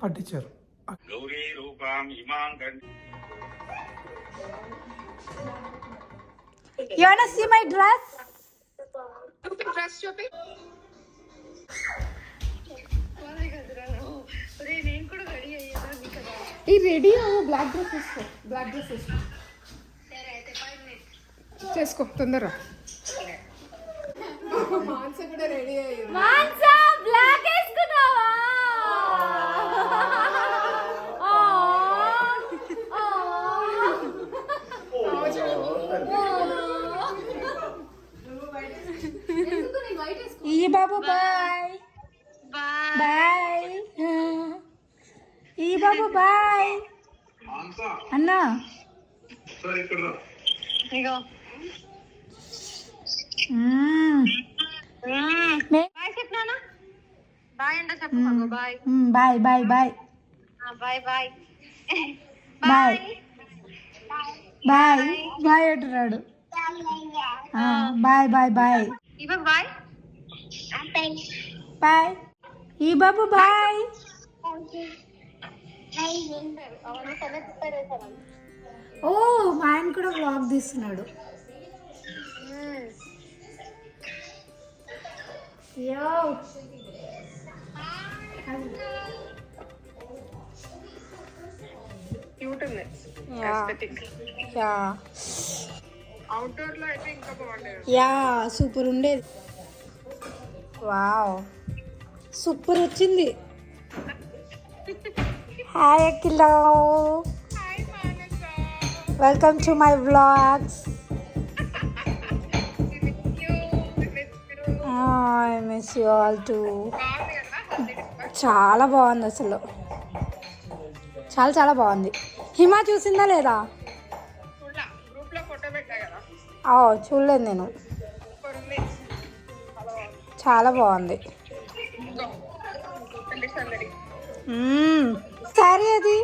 పట్టించారు. You wanna see my dress? Dress చూపి నేను కూడా రెడీ అయ్యేదాన్ని కదా ఈ రెడీ బ్లాక్ డ్రెస్ వేసుకో. బ్లాక్ డ్రెస్ వేసుకో. సరే అయితే ఫైవ్ మినిట్స్ చేసుకో తొందరగా. మాన్స కూడా రెడీ అయ్యింది. మాన్సా బ్లాక్ బాబు బాయ్. బాయ్. ఈ బాబు బాయ్. అన్నా. బాయ్ బాయ్ అంట చెప్పు bye. Bye bye bye. Bye bye. Bye. Bye. Bye. అంటున్నాడు. ఆ, బాయ్ బాయ్ బాయ్. ఇవ్వ బాయ్. బాయ్ ఈ బాబు బాయ్ ఓ మా ఆయన కూడా వ్లాగ్ తీస్తున్నాడు. యా. సూపర్ ఉండేది. వావ్. సూపర్ వచ్చింది. Hi అఖిలో. Welcome to my vlogs. I miss you all too. చాలా బాగుంది అసలు. చాలా చాలా బాగుంది. హిమా చూసిందా లేదా? చూడలేదు నేను. చాలా బాగుంది. శారీ అది.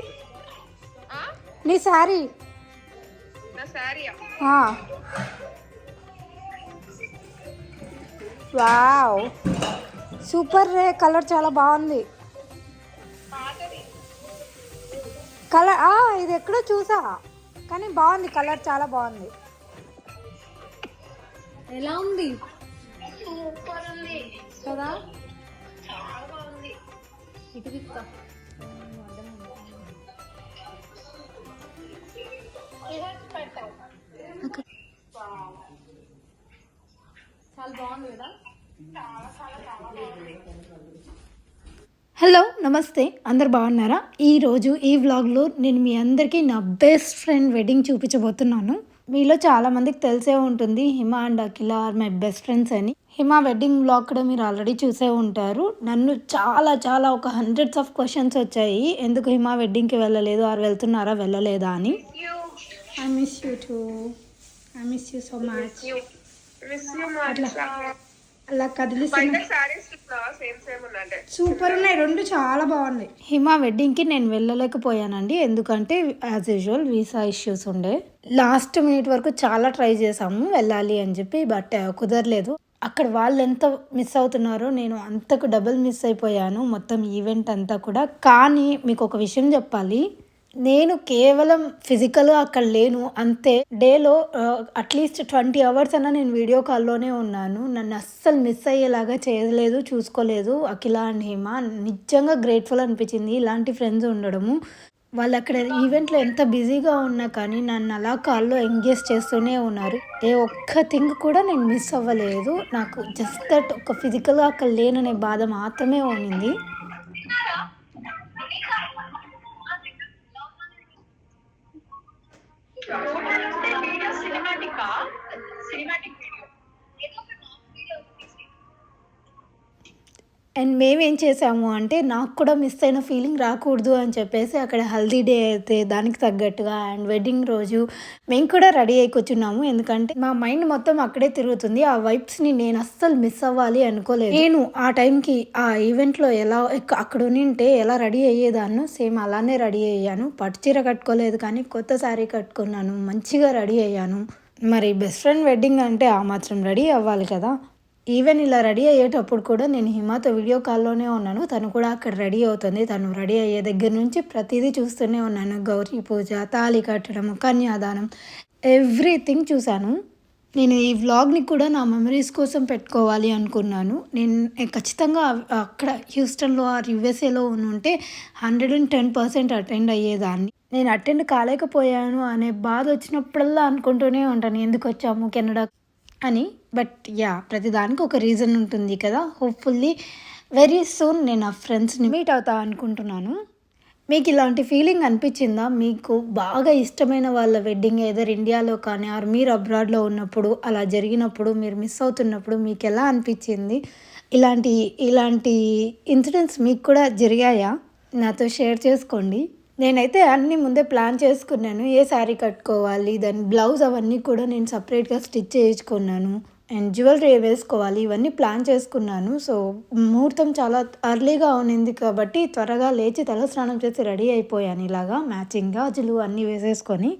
ఆ? నీ ఆ. వావ్. సూపర్ రే కలర్ చాలా బాగుంది. కలర్ ఆ, ఇది ఎక్కడో చూసా. కానీ బాగుంది కలర్ చాలా బాగుంది. ఎలా ఉంది? సూపర్ ఉంది కదా చాలా బాగుంది ఇటు తిప్పుతా పెడతావు చాలా బాగుంది. కదా హలో నమస్తే. అందరు బాగున్నారా? ఈరోజు ఈ వ్లాగ్లో నేను మీ అందరికీ నా బెస్ట్ ఫ్రెండ్ వెడ్డింగ్ చూపించబోతున్నాను. మీలో చాలా మందికి తెలిసే ఉంటుంది. Hima and Akhila are my best friends అని. హిమ వెడ్డింగ్ వ్లాగ్ కూడా మీరు ఆల్రెడీ చూసే ఉంటారు. నన్ను చాలా చాలా ఒక హండ్రెడ్స్ ఆఫ్ క్వశ్చన్స్ వచ్చాయి. ఎందుకు హిమ వెడ్డింగ్కి వెళ్ళలేదు? ఆర్ వెళ్తున్నారా? వెళ్ళలేదా అని. I miss you too I miss you so much miss you అట్లా. అలా ఉందంటే సూపర్ ఉన్నాయి. రెండు చాలా బాగున్నాయి. హిమ వెడ్డింగ్కి నేను వెళ్ళలేకపోయానండి. ఎందుకంటే యాజ్ యూజువల్ వీసా ఇష్యూస్ ఉండే. లాస్ట్ మినిట్ వరకు చాలా ట్రై చేసాము వెళ్ళాలి అని చెప్పి బట్ కుదరలేదు. అక్కడ వాళ్ళు ఎంత మిస్ అవుతున్నారో నేను అంతకు డబుల్ మిస్ అయిపోయాను. మొత్తం ఈవెంట్ అంతా కూడా. కానీ మీకు ఒక విషయం చెప్పాలి. నేను కేవలం ఫిజికల్గా అక్కడ లేను. అంతే. డేలో అట్లీస్ట్ ట్వంటీ అవర్స్ అన్న నేను వీడియో కాల్లోనే ఉన్నాను. నన్ను అస్సలు మిస్ అయ్యేలాగా చేయలేదు చూసుకోలేదు. అఖిల అండ్ హిమ నిజంగా గ్రేట్ఫుల్ అనిపించింది. ఇలాంటి ఫ్రెండ్స్ ఉండడము. వాళ్ళు అక్కడ ఈవెంట్లో ఎంత బిజీగా ఉన్నా కానీ నన్ను అలా కాల్లో ఎంగేజ్ చేస్తూనే ఉన్నారు. ఏ ఒక్క థింగ్ కూడా నేను మిస్ అవ్వలేదు. నాకు జస్ట్ దట్ ఒక ఫిజికల్గా అక్కడ లేననే బాధ మాత్రమే टोटल हमने मेरा सिनेमैटिक का सिनेमैटिक అండ్ మేమేం చేసాము అంటే నాకు కూడా మిస్ అయిన ఫీలింగ్ రాకూడదు అని చెప్పేసి అక్కడ హల్దీ డే అయితే దానికి తగ్గట్టుగా అండ్ వెడ్డింగ్ రోజు మేము కూడా రెడీ అయి కూర్చున్నాము. ఎందుకంటే మా మైండ్ మొత్తం అక్కడే తిరుగుతుంది. ఆ వైబ్స్ని నేను అస్సలు మిస్ అవ్వాలి అనుకోలేదు. నేను ఆ టైంకి ఆ ఈవెంట్లో ఎలా అక్కడ ఉంటే ఎలా రెడీ అయ్యేదాన్నో సేమ్ అలానే రెడీ అయ్యాను. పట్టు చీర కట్టుకోలేదు కానీ కొత్త శారీ కట్టుకున్నాను. మంచిగా రెడీ అయ్యాను. మరి బెస్ట్ ఫ్రెండ్ వెడ్డింగ్ అంటే ఆ మాత్రం రెడీ అవ్వాలి కదా. ఈవెన్ ఇలా రెడీ అయ్యేటప్పుడు కూడా నేను హిమాతో వీడియో కాల్లోనే ఉన్నాను. తను కూడా అక్కడ రెడీ అవుతుంది. తను రెడీ అయ్యే దగ్గర నుంచి ప్రతిదీ చూస్తూనే ఉన్నాను. గౌరీ పూజ తాళి కట్టడం కన్యాదానం ఎవ్రీథింగ్ చూశాను. నేను ఈ వ్లాగ్ని కూడా నా మెమరీస్ కోసం పెట్టుకోవాలి అనుకున్నాను. నేను ఖచ్చితంగా అక్కడ హ్యూస్టన్లో ఆర్ యుఎస్ఏలో ఉంటే hundred and ten percent attend అయ్యేదాన్ని. నేను అటెండ్ కాలేకపోయాను అనే బాధ వచ్చినప్పుడల్లా అనుకుంటూనే ఉంటాను. ఎందుకు వచ్చాము కెనడా అని బట్ యా ప్రతిదానికి ఒక రీజన్ ఉంటుంది కదా. హోప్ఫుల్లీ వెరీ సూన్ నేను ఆ ఫ్రెండ్స్ని మీట్ అవుతా అనుకుంటున్నాను. మీకు ఇలాంటి ఫీలింగ్ అనిపించిందా? మీకు బాగా ఇష్టమైన వాళ్ళ వెడ్డింగ్ ఏదర్ ఇండియాలో కానీ ఆర్ మీరు అబ్రాడ్లో ఉన్నప్పుడు అలా జరిగినప్పుడు మీరు మిస్ అవుతున్నప్పుడు మీకు ఎలా అనిపించింది? ఇలాంటి ఇలాంటి ఇన్సిడెంట్స్ మీకు కూడా జరిగాయా? నాతో షేర్ చేసుకోండి. నేనైతే అన్నీ ముందే ప్లాన్ చేసుకున్నాను ఏ శారీ కట్టుకోవాలి దాని బ్లౌజ్ అవన్నీ కూడా నేను సపరేట్గా స్టిచ్ చేయించుకున్నాను అండ్ జ్యువెలరీ వేసుకోవాలి ఇవన్నీ ప్లాన్ చేసుకున్నాను. సో ముహూర్తం చాలా అర్లీగా ఉన్నింది కాబట్టి త్వరగా లేచి తలస్నానం చేసి రెడీ అయిపోయాను ఇలాగా మ్యాచింగ్ గాజులు అన్నీ వేసేసుకొని.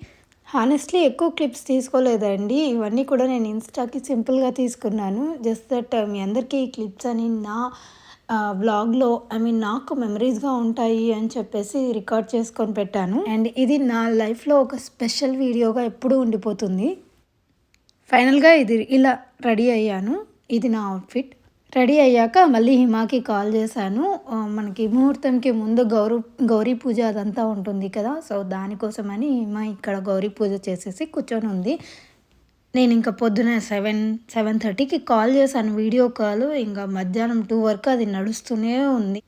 హానెస్ట్లీ ఎక్కువ క్లిప్స్ తీసుకోలేదండి. ఇవన్నీ కూడా నేను ఇన్స్టాకి సింపుల్గా తీసుకున్నాను. జస్ట్ దట్ uh, మీ అందరికీ ఈ క్లిప్స్ అని నా వ్లాగ్లో ఐ మీన్ నాకు మెమరీస్గా ఉంటాయి అని చెప్పేసి రికార్డ్ చేసుకొని పెట్టాను. అండ్ ఇది నా లైఫ్లో ఒక స్పెషల్ వీడియోగా ఎప్పుడూ ఉండిపోతుంది. ఫైనల్గా ఇది ఇలా రెడీ అయ్యాను. ఇది నా అవుట్ఫిట్ రెడీ అయ్యాక మళ్ళీ హిమాకి కాల్ చేశాను. మనకి ముహూర్తంకి ముందు గౌరు గౌరీ పూజ అదంతా ఉంటుంది కదా. సో దానికోసమని హిమ ఇక్కడ గౌరీ పూజ చేసేసి కూర్చొని ఉంది. నేను ఇంకా పొద్దున సెవెన్ సెవెన్ థర్టీకి కాల్ చేశాను వీడియో కాల్. ఇంకా మధ్యాహ్నం టూ వరకు అది నడుస్తూనే ఉంది.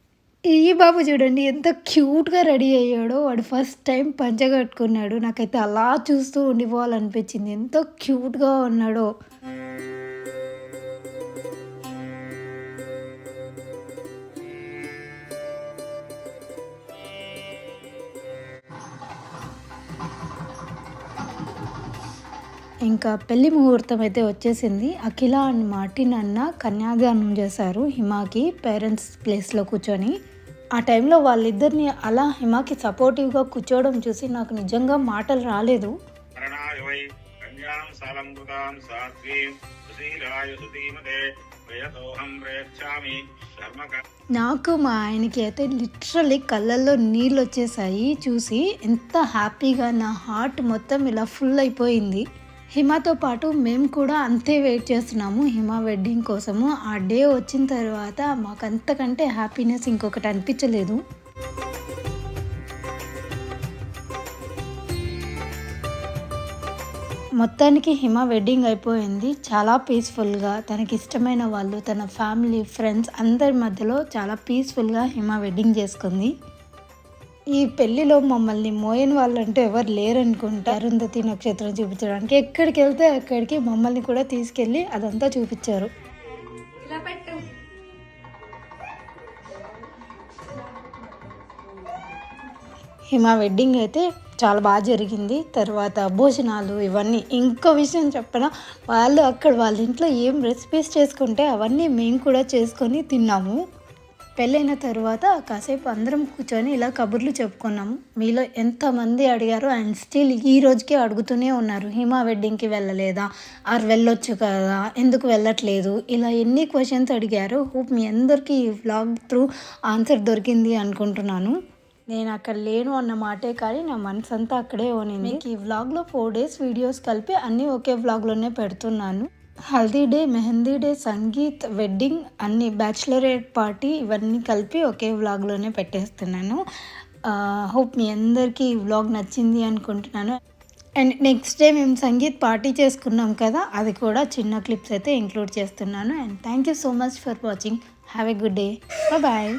ఈ బాబు చూడండి ఎంత క్యూట్గా రెడీ అయ్యాడో. వాడు ఫస్ట్ టైం పంచ కట్టుకున్నాడు. నాకైతే అలా చూస్తూ ఉండిపోవాలనిపించింది. ఎంత క్యూట్గా ఉన్నాడో. ఇంకా పెళ్ళి ముహూర్తం అయితే వచ్చేసింది. అఖిల అండ్ మార్టిన్ అన్న కన్యాదానం చేశారు హిమాకి పేరెంట్స్ ప్లేస్లో కూర్చొని. ఆ టైంలో వాళ్ళిద్దరిని అలా హిమాకి సపోర్టివ్గా కూర్చోవడం చూసి నాకు నిజంగా మాటలు రాలేదు. నాకు మా ఆయనకి అయితే లిటరలీ కళ్ళల్లో నీళ్ళు వచ్చేసాయి చూసి ఎంత హ్యాపీగా నా హార్ట్ మొత్తం ఇలా ఫుల్ అయిపోయింది. హిమతో పాటు మేము కూడా అంతే వెయిట్ చేస్తున్నాము హిమ వెడ్డింగ్ కోసము. ఆ డే వచ్చిన తర్వాత మాకు అంతకంటే హ్యాపీనెస్ ఇంకొకటి అనిపించలేదు. మొత్తానికి హిమ వెడ్డింగ్ అయిపోయింది. చాలా పీస్ఫుల్గా తనకి ఇష్టమైన వాళ్ళు తన ఫ్యామిలీ ఫ్రెండ్స్ అందరి మధ్యలో చాలా పీస్ఫుల్గా హిమ వెడ్డింగ్ చేసుకుంది. ఈ పెళ్ళిలో మమ్మల్ని మోయని వాళ్ళంటూ ఎవరు లేరనుకుంటా. అరుంధతి నక్షత్రం చూపించడానికి ఎక్కడికి వెళ్తే అక్కడికి మమ్మల్ని కూడా తీసుకెళ్ళి అదంతా చూపించారు. హిమ వెడ్డింగ్ అయితే చాలా బాగా జరిగింది. తర్వాత భోజనాలు ఇవన్నీ ఇంకో విషయం చెప్పనా వాళ్ళు అక్కడ వాళ్ళ ఇంట్లో ఏం రెసిపీస్ చేసుకుంటే అవన్నీ మేము కూడా చేసుకొని తిన్నాము. పెళ్ళైన తర్వాత కాసేపు అందరం కూర్చొని ఇలా కబుర్లు చెప్పుకున్నాము. మీలో ఎంతమంది అడిగారో అండ్ స్టిల్ ఈ రోజుకి అడుగుతూనే ఉన్నారు హిమ వెడ్డింగ్కి వెళ్ళలేదా? ఆర్ వెళ్ళొచ్చు కదా? ఎందుకు వెళ్ళట్లేదు? ఇలా ఎన్ని క్వశ్చన్స్ అడిగారు హోప్ మీ అందరికీ ఈ వ్లాగ్ త్రూ ఆన్సర్ దొరికింది అనుకుంటున్నాను. నేను అక్కడ లేను అన్న మాటే కానీ నా మనసు అంతా అక్కడే ఉనింది మీకు ఈ వ్లాగ్లో ఫోర్ డేస్ వీడియోస్ కలిపి అన్నీ ఒకే వ్లాగ్లోనే పెడుతున్నాను. Haldi day mehndi day sangeet wedding అన్ని బ్యాచిలరేట్ పార్టీ ఇవన్నీ కలిపి ఒకే వ్లాగ్లోనే పెట్టేస్తున్నాను. హోప్ మీ అందరికీ ఈ వ్లాగ్ నచ్చింది అనుకుంటున్నాను. అండ్ నెక్స్ట్ డే మేము సంగీత్ పార్టీ చేసుకున్నాం కదా అది కూడా చిన్న క్లిప్స్ అయితే ఇంక్లూడ్ చేస్తున్నాను. And thank you so much for watching. Have a good day. Bye.